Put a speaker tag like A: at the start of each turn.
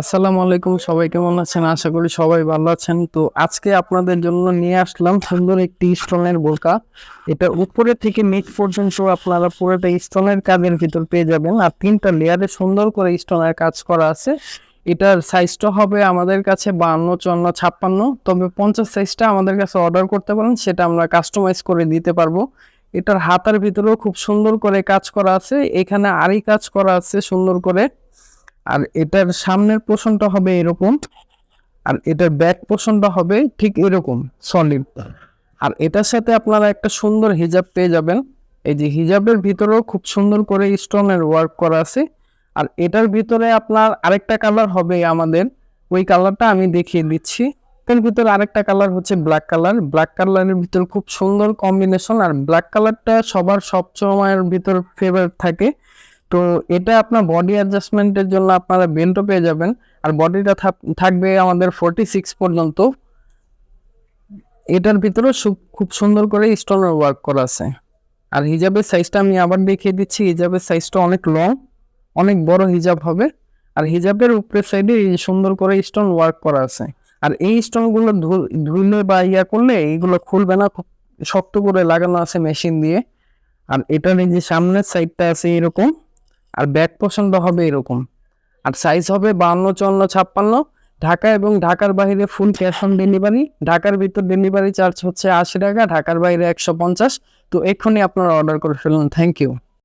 A: আসসালামু আলাইকুম, সবাই কেমন আছেন? আশা করি সবাই ভালো আছেন। তো আজকে আপনাদের জন্য নিয়ে আসলাম সুন্দর একটি স্টোনের বোরকা। এটা উপরে থেকে নিচ পর্যন্ত আপনারা পুরোটা স্টোনের কাজের ভিতর পেয়ে যাবেন। আর তিনটা লেয়ারে সুন্দর করে স্টোনের কাজ করা আছে। এটার সাইজটা হবে আমাদের কাছে বান্ন, চুয়ান্ন, ছাপ্পান্ন। তবে পঞ্চাশ সাইজটা আমাদের কাছে অর্ডার করতে পারেন, সেটা আমরা কাস্টমাইজ করে দিতে পারব। এটার হাতার ভিতরেও খুব সুন্দর করে কাজ করা আছে। এখানে আরই কাজ করা আছে সুন্দর করে। আর এটার সামনের পোষণটা হবে এরকম, আর এটার ব্যাক পোষণটা হবে ঠিক এরকম সলিড আর এটার সাথে আপনারা একটা সুন্দর হিজাব পেয়ে যাবেন। এই যে হিজাবের ভিতরেও খুব সুন্দর করে স্টোনের ওয়ার্ক করা আছে। আর এটার ভিতরে আপনার আরেকটা কালার হবে আমাদের। ওই কালারটা আমি দেখিয়ে দিচ্ছি। এর ভিতরে আরেকটা কালার হচ্ছে ব্ল্যাক কালার ব্ল্যাক কালারের ভিতর খুব সুন্দর কম্বিনেশন আর ব্ল্যাক কালারটা সবার সব সময়ের ভিতর ফেভারিট থাকে। তো এটা আপনার বডি অ্যাডজাস্টমেন্টের জন্য আপনারা বেল্টও পেয়ে যাবেন। আর বডিটা থাকবে আমাদের ফোরটি সিক্স পর্যন্ত। এটার ভিতরে খুব সুন্দর করে স্টোনের ওয়ার্ক করা আছে। আর হিজাবের সাইজটা আমি আবার দেখিয়ে দিচ্ছি। হিজাবের সাইজটা অনেক লং অনেক বড় হিজাব হবে। আর হিজাবের উপরের সাইডে সুন্দর করে স্টোন ওয়ার্ক করা আছে। আর এই স্টোনগুলো ধুলে বা ইয়া করলে এইগুলো খুলবে না, খুব শক্ত করে লাগানো আছে মেশিন দিয়ে। আর এটার এই যে সামনের সাইডটা আছে এরকম। আর ব্যাক পছন্দ হবে এরকম। আর সাইজ হবে বান্ন, চুয়ান্ন, ছাপ্পান্ন। ঢাকা এবং ঢাকার বাইরে ফুল ক্যাশ অন ডেলিভারি ঢাকার ভিতর ডেলিভারি চার্জ হচ্ছে আশি টাকা, ঢাকার বাইরে একশো পঞ্চাশ। তো এক্ষুনি আপনারা অর্ডার করে ফেলুন। Thank you